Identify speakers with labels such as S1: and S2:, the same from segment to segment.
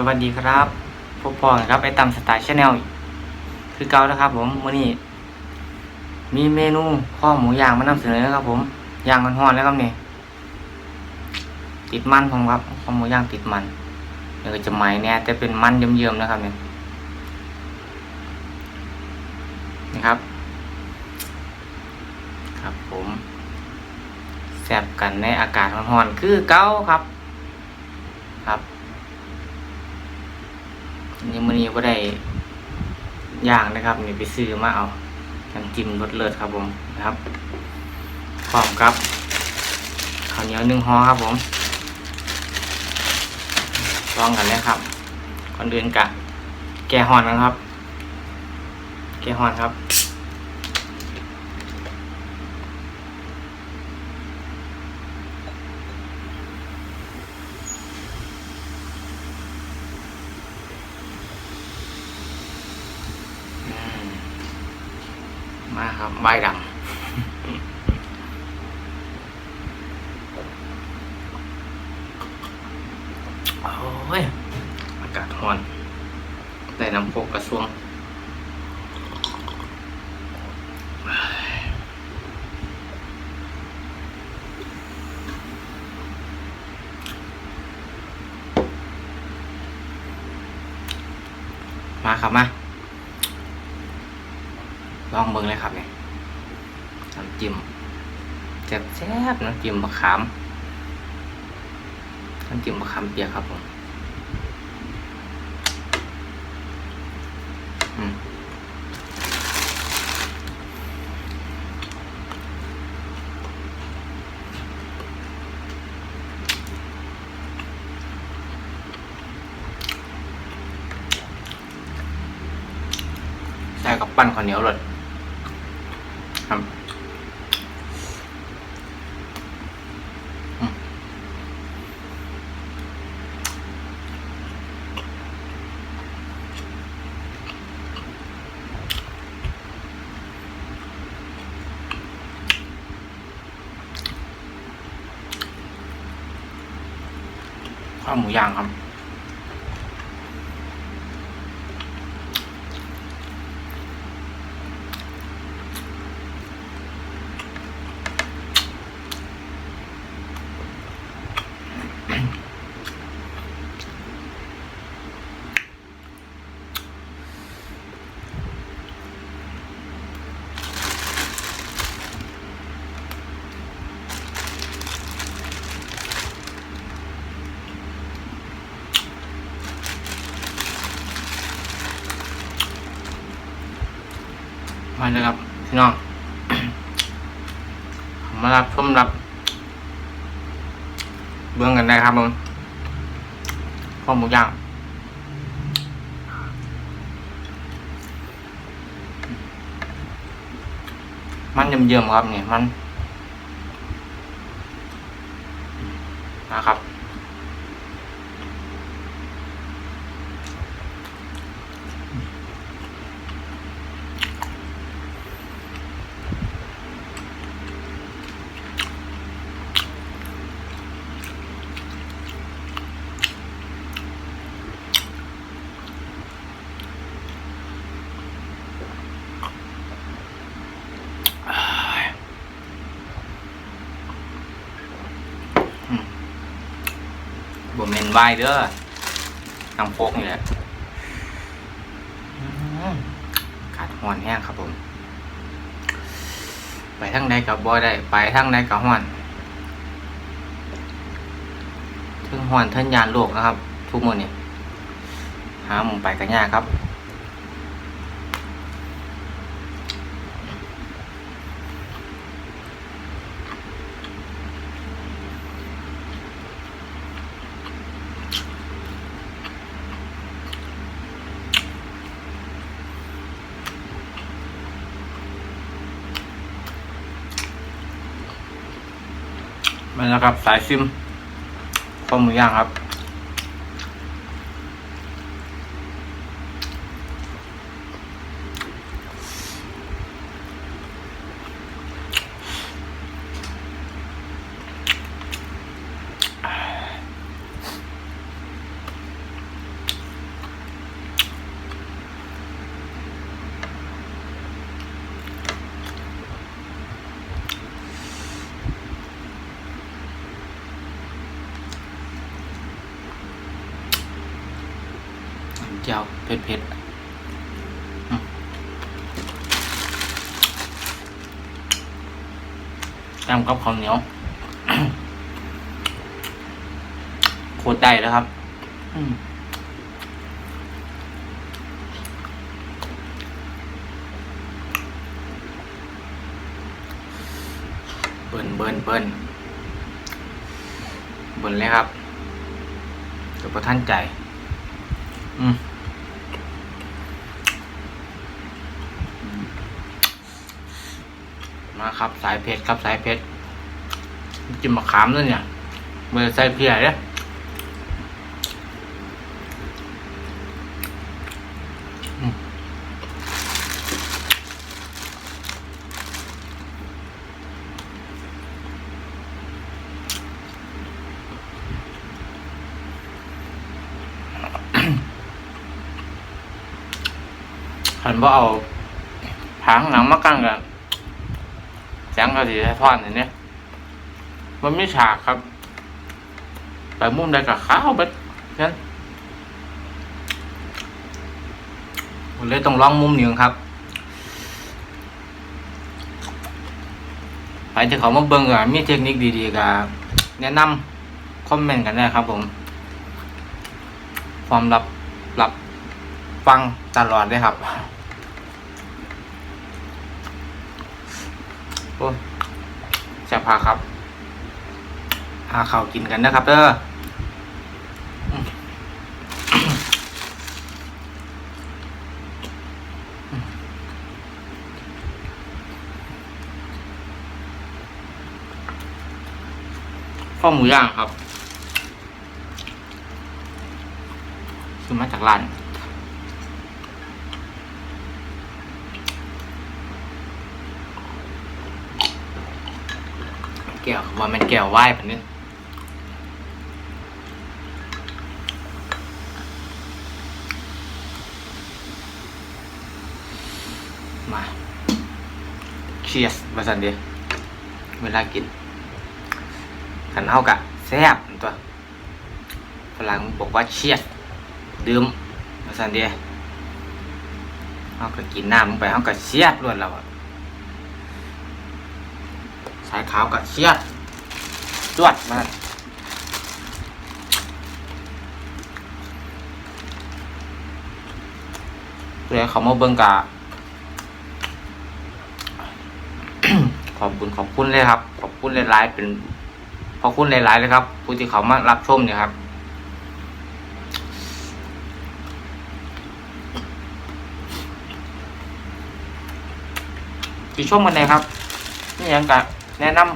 S1: สวัสดีครับพบพอครับไอตามสไตล์ชาแนลคือเก่าแล้วครับ ผมวันนี้ มีเมนูข้อหมูย่างมานำเสนอครับ ผมย่างร้อนๆแล้วครับนี่ติดมันผมครับข้อหมูย่างติดมันเดี๋ยวจะไหมเนี่ยแต่เป็นมันเยิ้มๆนะครับเนี่ยนะครับ ครับผมแซ่บกันในอากาศร้อนๆคือเก่าครับ ครับ นี่มื้อนี้ก็ได้ย่างนะครับนี่ไปซื้อมาเอาน้ำจิ้มรสเลิศครับผมนะครับพร้อมครับข้าวเหนียวหนึ่งห่อครับผมลองกันเลยครับก่อนอื่นกะ แกะห่อนนะครับ แกะห่อนครับ มาครับใบดำโอ้ย อากาศร้อนได้น้ำพกกระทรวงมาครับมา ลองเบิ่งเลยครับเนี่ยน้ำจิ้มแซ่บๆน้ำจิ้มมะขามน้ำจิ้มมะขามเปียกครับผมอืมใส่กับปั้นข้าวเหนียวเลย ข้าวหมูย่างครับ เลยครับพี่น้องมารับชมรับ เบื้องกันได้ครับผมข้าวหมูย่างมันเยิ้มๆครับเนี่ยมันนะครับ เมนไวายเด้อน้ำโคกนี่แหละอืมขาดหอนแห้งครับผม ไปทางใดกับบ่ได้ ไปทางใดกับหอนทึงหอนเทินยานโลกนะครับ ทุกมือนี่หาหมุมไปกันยากครับ มันนะครับ สายซิมข้อมือย่างครับ จียวเผ็ดเผ็ดตามกับข้าวเหนียวโคตรได้แล้วครับเบิ้นเบิ้นเบิ้นเบิ้นเลยครับเดี๋ยวพอท่านใจ อืม มาครับสายเพชรครับสายเพชรจิ้มมะขามด้วยเนี่ยมือใส่เพียเนี่ยขันว่าเอาผางหนังมากั้งกัน แสงกระสีสะท้อนอย่างเนี้ยมันไม่ฉากครับ ไปมุมใดกับข้าวเบ็ดนั้นผมเลยต้องลองมุมหนึ่งครับใครที่เขามาเบิ่งอะมีเทคนิคดีๆกับแนะนำคอมเมนต์กันได้ครับผมพร้อมรับรับฟังตลอดเลยครับ โอ้ยจะพาครับพาข้าวกินกันนะครับเด้ออืมข้าวหมูย่างครับซื้อมาจากร้าน แก้วว่ามันแก้วไหว้แบบนี้มาเชียสมาสันเดียเวลากินขันเฮากะแซ่บตัวฝรั่งบอกว่าเชียสดื่มมาสันเดียเฮากะกินน้ำลงไปเฮากะเชียดล้วนแล้วอะ สายขาวกับเชียดจวดมาเลยเขามาเบิ่งกะขอบคุณขอบคุณเลยครับ ขอบคุณหลายๆเป็นขอบคุณหลายๆเลยครับ ผู้ที่เขามารับชมเนี่ยครับที่ชมกันเลยครับนี่ยังกะ แนะนำ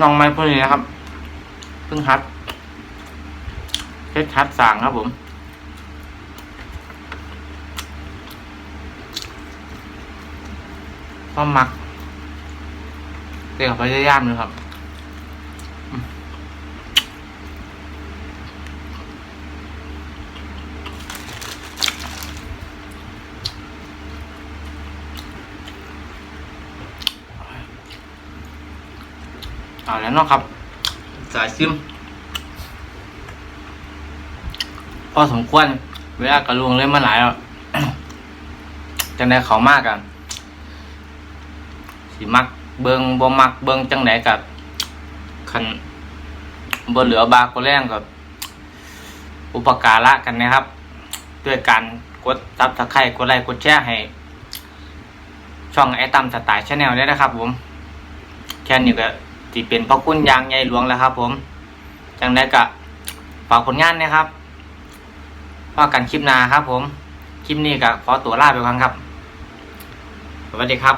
S1: น้องไม้พวกนี้นะครับเพิ่งฮัดเพชรฮัดสั่งครับผมความมักเด็กพยายามเลยครับ เอาแล้วเนาะครับ สายซิม พอสมควร เวลากระลวงเล่นมาหลายแล้วจังไดเขามากกันสิมักเบิงบ่มักเบิงจังไดกับคันบ่เหลือบาก็แรงกับ อุปการะกันนะครับ ด้วยการกดซับสไครต์กดไลค์กดแชร์ให้ ช่องไอตัมสไตล์ชาแนลเนี่ยนะครับผม แค่นี้ก็ ที่เป็นพระคุณอยางใหญ่หลวงแล้วครับ ผมจังได้กะฝากผลงานนะครับว่ากันคลิปหน้าครับ ผม คลิปนี้ก็ขอตัวลาไปก่อนครับ สวัสดีครับ